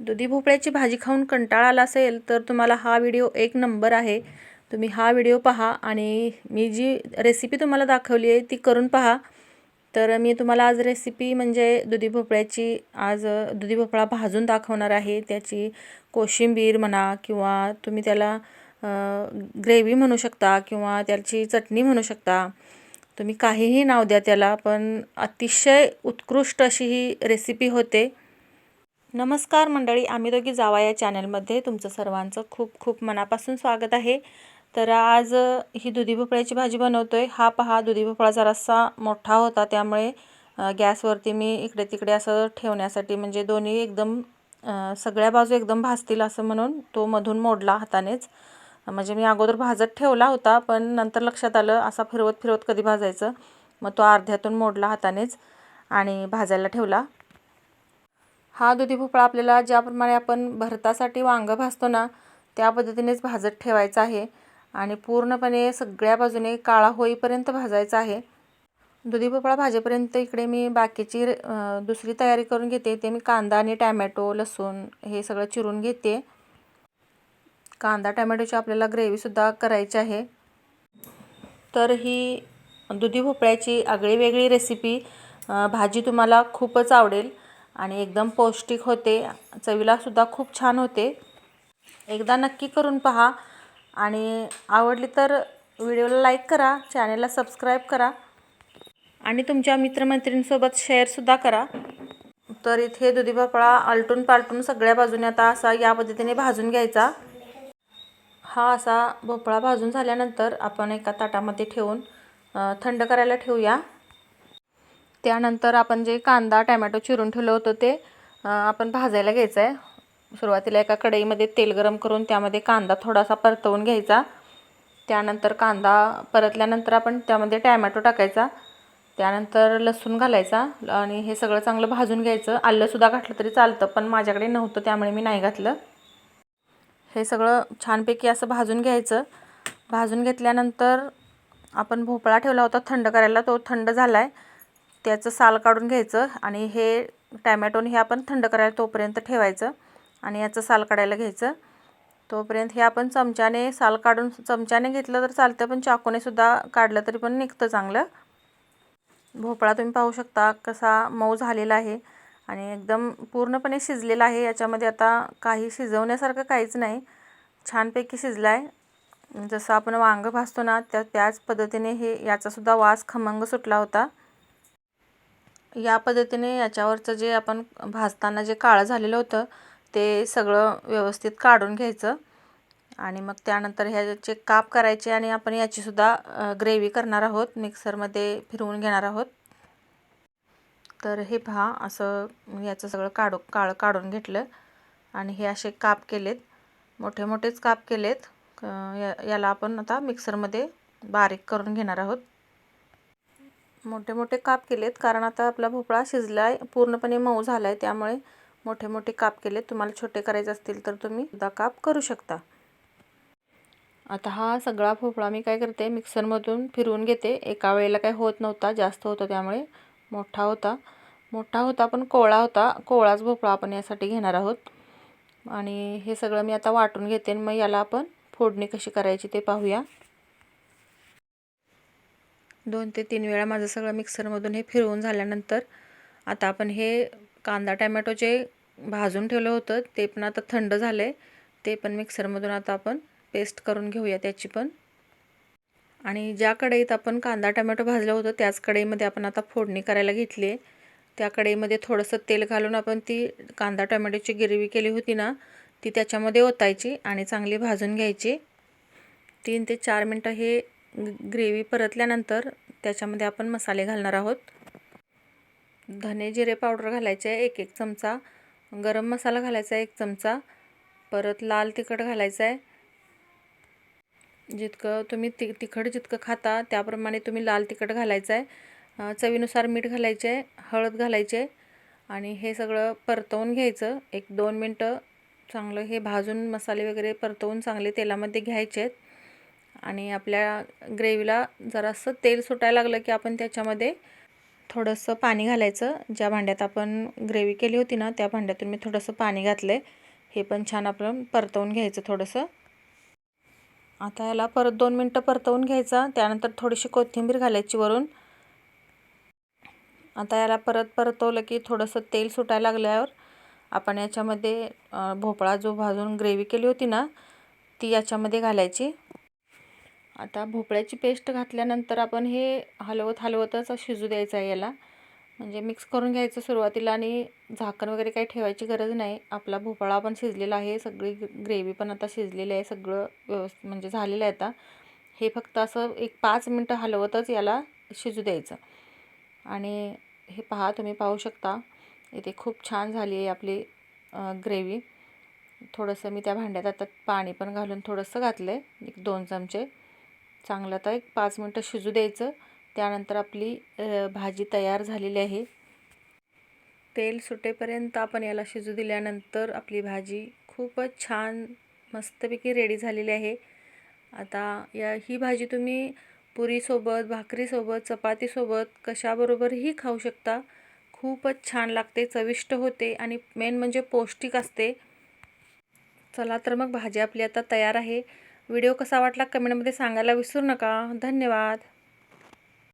दुधी भोपळ्याची भाजी खाऊन कंटाळा आला असेल तर तुम्हाला हा व्हिडिओ एक नंबर आहे. तुम्ही हा व्हिडिओ पहा आणि मी जी रेसिपी तुम्हाला दाखवली आहे ती करून पहा. तर मी तुम्हाला आज रेसिपी म्हणजे दुधी भोपळ्याची आज दुधी भोपळा भाजून दाखवणार आहे. त्याची कोशिंबीर म्हणा किंवा तुम्ही त्याला ग्रेव्ही म्हणू शकता किंवा त्याची चटणी म्हणू शकता. तुम्ही काहीही नाव द्या त्याला पण अतिशय उत्कृष्ट अशी ही रेसिपी होते. नमस्कार मंडळी आम्ही दोघी जावा या चॅनलमध्ये. तुमचं सर्वांचं खूप खूप मनापासून स्वागत आहे. तर आज ही दुधी भोपळ्याची भाजी बनवतो आहे हा पहा दुधी भोपळा जरासा मोठा होता त्यामुळे गॅसवरती मी इकडे तिकडे असं ठेवण्यासाठी म्हणजे दोन्ही एकदम सगळ्या बाजू एकदम भाजतील असं म्हणून तो मधून मोडला हातानेच. म्हणजे मी अगोदर भाजत ठेवला होता पण नंतर लक्षात आलं असा फिरवत फिरवत कधी भाजायचं. मग तो अर्ध्यातून मोडला हातानेच आणि भाजायला ठेवला. हा दुधी भोपळा आपल्याला ज्याप्रमाणे आपण भरतासाठी वांगं भाजतो ना त्या पद्धतीनेच भाजत ठेवायचं आहे. आणि पूर्णपणे सगळ्या बाजूने काळा होईपर्यंत भाजायचा आहे. दुधी भोपळा भाजेपर्यंत इकडे मी बाकीची दुसरी तयारी करून घेते. ते मी कांदा आणि टॅमॅटो लसूण हे सगळं चिरून घेते. कांदा टॅमॅटोची आपल्याला ग्रेव्हीसुद्धा करायची आहे. तर ही दुधी भोपळ्याची आगळी वेगळी रेसिपी भाजी तुम्हाला खूपच आवडेल. आणि एकदम पौष्टिक होते. चवीलासुद्धा खूप छान होते. एकदा नक्की करून पहा. आणि आवडली तर व्हिडिओला लाईक करा चॅनेलला सबस्क्राईब करा आणि तुमच्या मित्रमैत्रिणींसोबत शेअरसुद्धा करा. तर इथे दुधी भोपळा आलटून पालटून सगळ्या बाजूने आता असा या पद्धतीने भाजून घ्यायचा. हा असा भोपळा भाजून झाल्यानंतर आपण एका ताटामध्ये ठेवून थंड करायला ठेवूया. त्यानंतर आपण जे कांदा टॅमॅटो चिरून ठेवलं होतं ते आपण भाजायला घ्यायचं आहे सुरुवातीला एका कढईमध्ये तेल गरम करून त्यामध्ये कांदा थोडासा परतवून घ्यायचा. त्यानंतर कांदा परतल्यानंतर आपण त्यामध्ये टॅमॅटो टाकायचा. त्यानंतर लसूण घालायचा आणि हे सगळं चांगलं भाजून घ्यायचं. आलंसुद्धा घातलं तरी चालतं पण माझ्याकडे नव्हतं त्यामुळे मी नाही घातलं. हे सगळं छानपैकी असं भाजून घ्यायचं. भाजून घेतल्यानंतर आपण भोपळा ठेवला होता थंड करायला तो थंड झाला आहे त्याचं साल काढून घ्यायचं आणि हे टॅमॅटोन हे आपण थंड करायला तोपर्यंत ठेवायचं आणि याचं साल काढायला घ्यायचं. तोपर्यंत हे आपण चमच्याने साल काढून चमच्याने घेतलं तर चालतं पण चाकूने सुद्धा काढलं तरी पण निघतं चांगलं. भोपळा तुम्ही पाहू शकता कसा मऊ झालेला आहे आणि एकदम पूर्णपणे शिजलेला आहे. याच्यामध्ये आता काही शिजवण्यासारखं काहीच नाही. छानपैकी शिजला आहे जसं आपण वांगं भाजतो ना त्या त्याच पद्धतीने हे याचासुद्धा वास खमंग सुटला होता. या पद्धतीने याच्यावरचं जे आपण भाजताना जे काळं झालेलं होतं ते सगळं व्यवस्थित काढून घ्यायचं. आणि मग त्यानंतर ह्याचे काप करायचे आणि आपण याचीसुद्धा ग्रेव्ही करणार आहोत मिक्सरमध्ये फिरवून घेणार आहोत. तर हे पहा असं याचं सगळं काढू काळं काढून घेतलं. आणि हे असे काप केलेत. मोठे मोठेच काप केलेत. या याला आपण आता मिक्सरमध्ये बारीक करून घेणार आहोत. मोठे मोठे काप केलेत. कारण आता आपला भोपळा शिजला आहे पूर्णपणे मऊ झाला आहे त्यामुळे मोठे मोठे काप केलेत. तुम्हाला छोटे करायचे असतील तर तुम्ही सुद्धा काप करू शकता. आता हा सगळा भोपळा मी काय करते मिक्सरमधून फिरवून घेते. एका वेळेला काय होत नव्हता जास्त होता त्यामुळे मोठा होता. मोठा होता पण कोवळा होता. कोवळाच भोपळा आपण यासाठी घेणार आहोत. आणि हे सगळं मी आता वाटून घेते आणि मग याला आपण फोडणी कशी करायची ते पाहूया. दोन ते तीन वेळा माझं सगळं मिक्सरमधून हे फिरवून झाल्यानंतर आता आपण हे कांदा टॅमॅटो जे भाजून ठेवलं होतं ते पण आता थंड झालं आहे ते पण मिक्सरमधून आता आपण पेस्ट करून घेऊया त्याची पण. आणि ज्या कढईत आपण कांदा टॅमॅटो भाजलं होतं त्याच कढईमध्ये आपण आता फोडणी करायला घेतली आहे त्या कढईमध्ये थोडंसं तेल घालून आपण ती कांदा टॅमॅटोची गिरवी केली होती ना ती त्याच्यामध्ये ओतायची आणि चांगली भाजून घ्यायची. तीन ते चार मिनटं हे ग्रेव्ही परतल्यानंतर त्याच्यामध्ये आपण मसाले घालणार आहोत. धने जिरे पावडर घालायचे आहे एक एक चमचा. गरम मसाला घालायचा आहे एक चमचा. परत लाल तिखट घालायचं आहे. जितकं तुम्ही ति तिखट जितकं खाता त्याप्रमाणे तुम्ही लाल तिखट घालायचं आहे. चवीनुसार मीठ घालायचे आहे हळद घालायचे आणि हे सगळं परतवून घ्यायचं. एक दोन मिनटं चांगलं हे भाजून मसाले वगैरे परतवून चांगले तेलामध्ये घ्यायचे आहेत. आणि आपल्या ग्रेव्हीला जरासं तेल सुटायला लागलं की आपण त्याच्यामध्ये थोडंसं पाणी घालायचं. ज्या भांड्यात आपण ग्रेव्ही केली होती ना त्या भांड्यातून मी थोडंसं पाणी घातलं आहे हे पण छान आपण परतवून घ्यायचं थोडंसं. आता याला परत दोन मिनटं परतवून घ्यायचा. त्यानंतर थोडीशी कोथिंबीर घालायची वरून. आता याला परत परतवलं की थोडंसं तेल सुटायला लागल्यावर आपण याच्यामध्ये भोपळा जो भाजून ग्रेव्ही केली होती ना ती याच्यामध्ये घालायची. आता भोपळ्याची पेस्ट घातल्यानंतर आपण हे हलवत हलवतच शिजू द्यायचं आहे याला. म्हणजे मिक्स करून घ्यायचं सुरुवातीला आणि झाकण वगैरे काही ठेवायची गरज नाही. आपला भोपळा पण शिजलेला आहे सगळी ग्रेव्ही पण आता शिजलेली आहे सगळं व्यवस्थित म्हणजे झालेलं आहे आता. हे फक्त असं एक पाच मिनटं हलवतच याला शिजू द्यायचं. आणि हे पहा तुम्ही पाहू शकता इथे खूप छान झाली आहे आपली ग्रेव्ही. थोडंसं मी त्या भांड्यात आता पाणी पण घालून थोडंसं घातलं आहे एक दोन चमचे. चांगलं तर एक पाच मिनटं शिजू द्यायचं. त्यानंतर आपली भाजी तयार झालेली आहे. तेल सुटेपर्यंत आपण याला शिजू दिल्यानंतर आपली भाजी खूपच छान मस्तपैकी रेडी झालेली आहे. आता या ही भाजी तुम्ही पुरीसोबत भाकरीसोबत चपातीसोबत कशाबरोबरही खाऊ शकता. खूपच छान लागते चविष्ट होते आणि मेन म्हणजे पौष्टिक असते. चला तर मग भाजी आपली आता तयार आहे. व्हिडिओ कसा वाटला कमेंटमध्ये सांगायला विसरू नका. धन्यवाद.